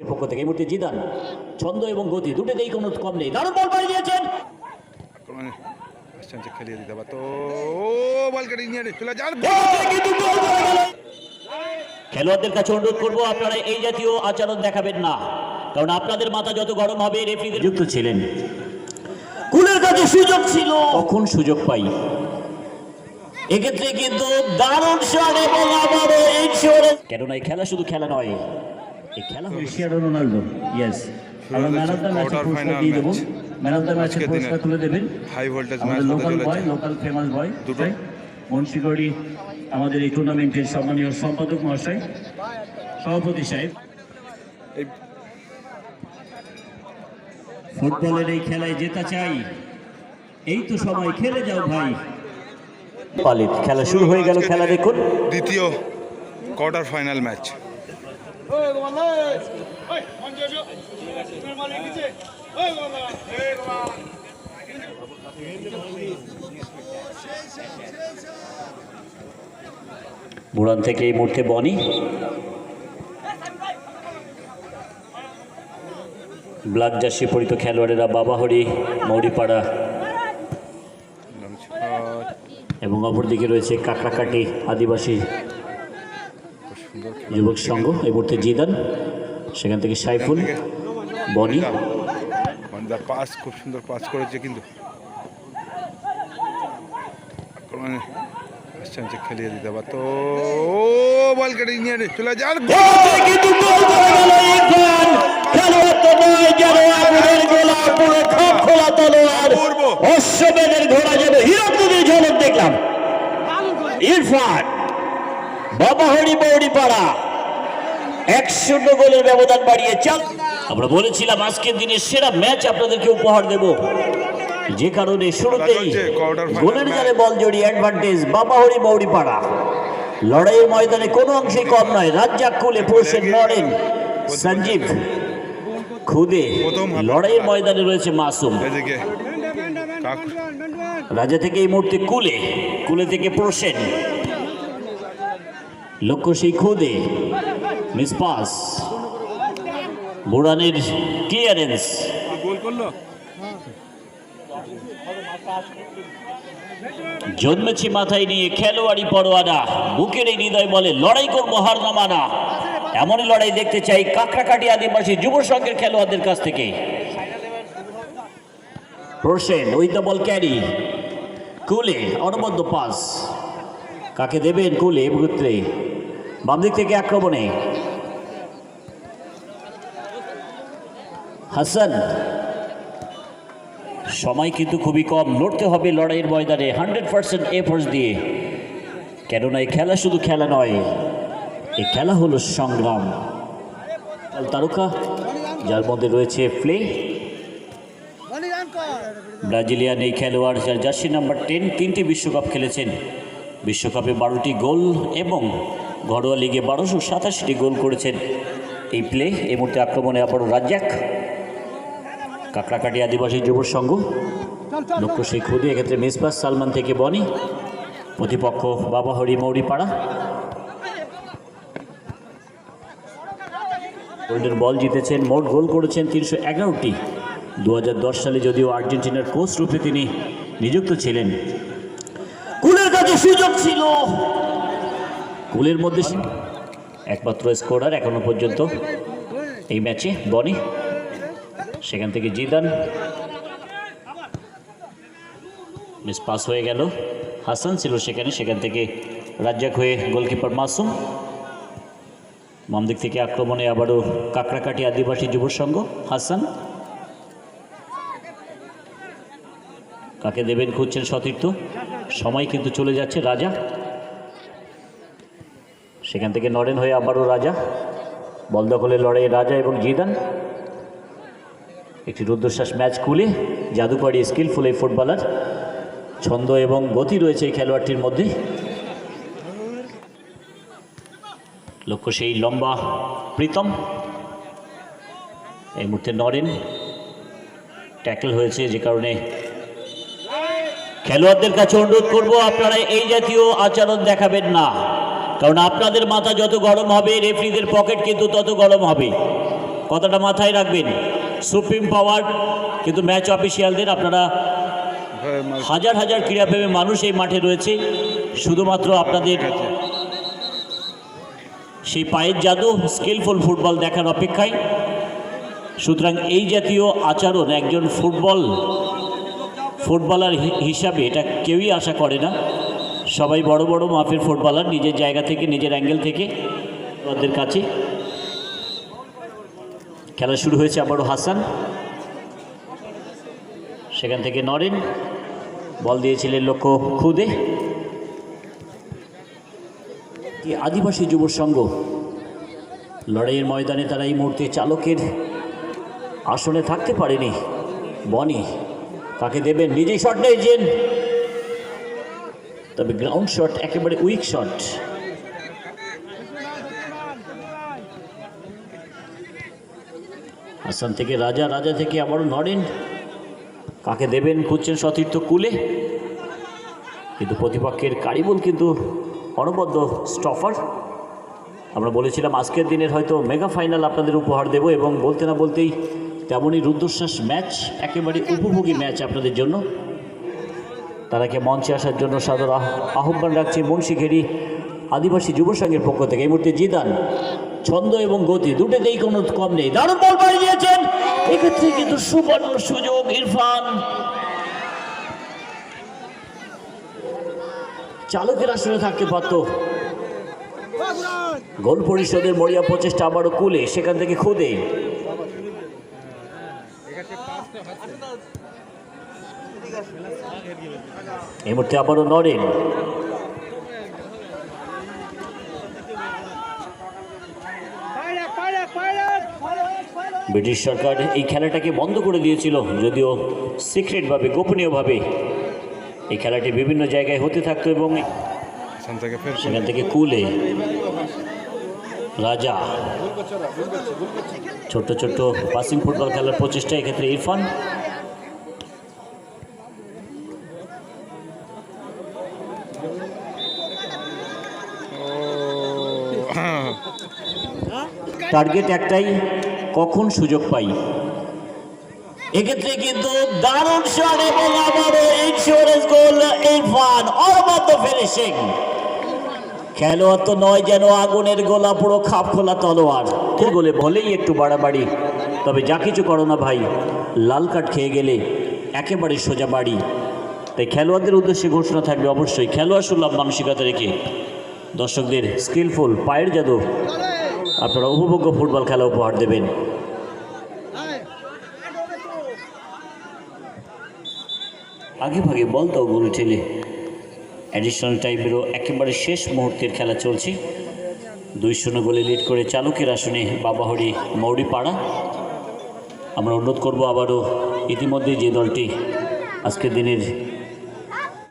পক্ষ থেকে এই মুহূর্তে জিদান ছন্দ এবং গতি দুটোতেই কোনো কম নেই। দারুণ বল পাড়ি দিয়েছেন। খেলিয়ে দিতে পারতো বল কেটে নিয়ে চলে যান। কিন্তু গোল করে গেল। খেলোয়াড়দের কাছে অনুরোধ করব আপনারা এই জাতীয় আচরণ দেখাবেন না। কারণ আপনাদের মাথা যত গরম হবে রেফারিদের যুক্ত ছিলেন। কুলের কাছে সুযোগ ছিল। কখন সুযোগ পাই? এক্ষেত্রে কিন্তু দারুণ শট এবং আবারও ইনস্যুরেন্স কেননা এই খেলা শুধু খেলা নয় এই খেলা হলো ক্রিস্টিয়ানো রোনাল্ডো ইয়েস আমরা ম্যান অফ দ্য ম্যাচের পুরস্কার দিয়ে দেবো। ম্যান অফ দ্য ম্যাচের পুরস্কার তুলে দেবেন। High voltage match local boy local famous boy দুটো। মনসিগড়ি আমাদের এই টুর্নামেন্টের সম্মানীয় সম্পাদক মহাশয় সভাপতি সাহেব। ফুটবলের এই খেলায় জেতা চাই। এই তো সময় খেলে যাও ভাই। পালিত খেলা শুরু হয়ে গেল খেলা দেখুন। দ্বিতীয় কোয়ার্টার ফাইনাল ম্যাচ বুড়ান থেকে এই মুহূর্তে বনি। ব্লাক জার্সি পরিত খেলোয়াড়েরা বাবাহরি, মৌরিপাড়া এবং অপরদিকে রয়েছে কাকড়াকাটি আদিবাসী যুবক সংঘ এই মুহূর্তে জিদান সেখান থেকে সাইফুল বনি। পাস খুব সুন্দর পাস করেছে কিন্তু। খেলিয়ে দিতে পারতো বল কেটে নিয়ে চলে যান। ঘোড়া যেন হীরক দেখলাম। ইরফান। বাবাহরি বৌড়ি পাড়া এক শূন্য গোলের ব্যবধান বাড়িয়ে চাল আমরা বলেছিলাম আজকের দিনের সেরা ম্যাচ আপনাদেরকে উপহার দেব যে কারণে শুরুতেই গোলের জালে বল জড়িয়ে অ্যাডভান্টেজ বাবাহরি বৌড়ি পাড়া লড়াইয়ের ময়দানে কোনো অংশেই কম নয় রাজ্জাক কুলে পড়ছেন নরেন সঞ্জীব খুদে লড়াইয়ের ময়দানে রয়েছে মাসুম রাজা থেকে এই মুহূর্তে কুলে কুলে থেকে প্রসেন লক্ষ্য সেই খুদে মিস পাস বুড়ানের ক্লিয়ারেন্স জন্মেছি মাথায় নিয়ে খেলোয়াড়ি পরোয়ানা, বুকের এই হৃদয় বলে লড়াই করব হার না মানা। এমনই লড়াই দেখতে চাই কাকড়াকাটি আদিবাসী যুব সংঘের খেলোয়াড়দের কাছ থেকে। Prosen with the ball carry কুলে অনবদ্য পাস কাকে দেবেন কুলে ভুত্রে বাম দিক থেকে আক্রমণে। হাসান। সময় কিন্তু খুবই কম, লড়তে হবে লড়াইয়ের ময়দানে, হান্ড্রেড পার্সেন্ট এফোর্স দিয়ে। কেননা এই খেলা শুধু খেলা নয় এই খেলা হলো সংগ্রাম। তারকা, যার মধ্যে রয়েছে প্লে ব্রাজিলিয়ান এই খেলোয়াড়, যার জার্সি নাম্বার টেন, তিনটি বিশ্বকাপ খেলেছেন। বিশ্বকাপে বারোটি গোল এবং ঘরোয়া লিগে বারোশো সাতাশিটি গোল করেছেন। এই প্লে এই মুহূর্তে আক্রমণে আবারও রাজ্জাক। কাকড়াকাটি আদিবাসী যুব সংঘ। লক্ষ্য সেই খুদি এক্ষেত্রে মিসবাস সালমান থেকে বনি। প্রতিপক্ষ বাবাহরি মৌরিপাড়া। গোল্ডেন বল জিতেছেন, মোট গোল করেছেন তিনশো এগারোটি। দু হাজার দশ সালে যদিও আর্জেন্টিনার কোচ রূপে তিনি নিযুক্ত ছিলেন সুযোগ ছিল। কুলের মধ্যে একমাত্র স্কোরার এখনও পর্যন্ত এই ম্যাচে বনি। সেখান থেকে জিদান। মিস পাস হয়ে গেল। হাসান ছিল সেখানে। সেখান থেকে রাজ্জাক হয়ে গোলকিপার মাসুম। বাম দিক থেকে আক্রমণে আবারও কাকড়াকাটি আদিবাসী যুব সংঘ। হাসান কাকে দেবেন খুঁজছেন সতীর্থ? সময় কিন্তু চলে যাচ্ছে, রাজা। সেখান থেকে নরেন হয়ে আবারও রাজা। বল দখলের লড়াই রাজা এবং জিদান। একটি রুদ্রশ্বাস ম্যাচ খুলে জাদুকরি স্কিলফুল এই ফুটবলার। ছন্দ এবং গতি রয়েছে এই খেলোয়াড়টির মধ্যে। লক্ষ্য সেই লম্বা প্রীতম। এই মুহূর্তে নরেন ট্যাকেল হয়েছে যে কারণে খেলোয়াড়দের কাছে অনুরোধ করব, আপনারা এই জাতীয় আচরণ দেখাবেন না। কারণ আপনাদের মাথা যত গরম হবে, রেফরিদের পকেট কিন্তু তত গরম হবে। কথাটা মাথায় রাখবেন। সুপ্রিম পাওয়ার, কিন্তু ম্যাচ অফিসিয়ালদের আপনারা হাজার হাজার ক্রীড়াপ্রেমী মানুষ এই মাঠে রয়েছে। শুধুমাত্র আপনাদের সেই পায়ের জাদু স্কিলফুল ফুটবল দেখার অপেক্ষায়। সুতরাং এই জাতীয় আচরণ, একজন ফুটবল ফুটবলার হিসাবে এটা কেউই আশা করে না। সবাই বড় বড় মাপের ফুটবলার, নিজের জায়গা থেকে, নিজের অ্যাঙ্গেল থেকে ওদের কাছে। খেলা শুরু হয়েছে আবারও হাসান। সেখান থেকে নরেন। বল দিয়েছিলেন লক্ষ্য খুদে। আদিবাসী যুব সংঘ। লড়াইয়ের ময়দানে তারা এই মুহূর্তে চালকের আসনে থাকতে পারেনি। বনি। তাকে দেবেন নিজেই শট নিয়েছেন তবে গ্রাউন্ড শট একেবারে উইক শট আসাম থেকে রাজা রাজা থেকে আবারও নরেন কাকে দেবেন খুঁজছেন সতীর্থ কুলে। কিন্তু প্রতিপক্ষের কারিবল কিন্তু অনবদ্য স্টফার আমরা বলেছিলাম আজকের দিনের হয়তো মেগা ফাইনাল আপনাদের উপহার দেব এবং বলতে না বলতেই তেমনই রুদ্ধশ্বাস ম্যাচ, একেবারে উপভোগী ম্যাচ আপনাদের জন্য। তারাকে মঞ্চে আসার জন্য সাদর আহ- আহ্বান রাখছে মুন্সিঘেরি আদিবাসী যুব সংঘের পক্ষ থেকে। এই মুহূর্তে জিদান, ছন্দ এবং গতি দুটোতেই কোনো কম নেই। দারুণ বল বাড়ি দিয়েছেন। এক্ষেত্রে কিন্তু সুবর্ণ সুযোগ, ইরফান। চালকের আসলে থাকতে পারত। গোল পরিষদের মরিয়া প্রচেষ্টা আবারও কুলে, সেখান থেকে খুদে। এই মুহূর্তে আবারও নরেন। ব্রিটিশ সরকার এই খেলাটাকে বন্ধ করে দিয়েছিল যদিও সিক্রেটভাবে গোপনীয়ভাবে। এই খেলাটি বিভিন্ন জায়গায় হতে থাকতো এবং সেখান থেকে কুলে। রাজা। ছোট্ট ছোট্ট পাসিং ফুটবল খেলার প্রচেষ্টা এক্ষেত্রে ইরফান। টার্গেট একটাই, কখন সুযোগ পাই? এক্ষেত্রে কিন্তু দারুণ শট এবং আবারও ইন্স্যুরেন্স গোল ইরফান। অরবদ্ধ ফিনিশিং খেলোয়াড় তো নয় যেন আগুনের গোলা পুরো খাপ খোলা তলোয়ার? ঠিক গোলে বলেই একটু বাড়াবাড়ি। তবে যা কিছু করো না ভাই, লাল কার্ড খেয়ে গেলে একেবারে সোজা বাড়ি। তাই খেলোয়াড়দের উদ্দেশ্যে ঘোষণা থাকবে অবশ্যই। খেলোয়াড় সুলভ মানসিকতা রেখে। দর্শকদের স্কিলফুল পায়ের জাদু। আপনারা উপভোগ্য ফুটবল খেলা উপহার দেবেন। আগে ভাগে বল তো গরু ঠেলে অ্যাডিশনাল টাইমেরও একেবারে শেষ মুহূর্তের খেলা চলছে। দুই শূন্য গোলে লিড করে চালকের আসনে বাবাহরি মৌরিপাড়া। আমরা অনুরোধ করব আবারও ইতিমধ্যে যে দলটি আজকের দিনের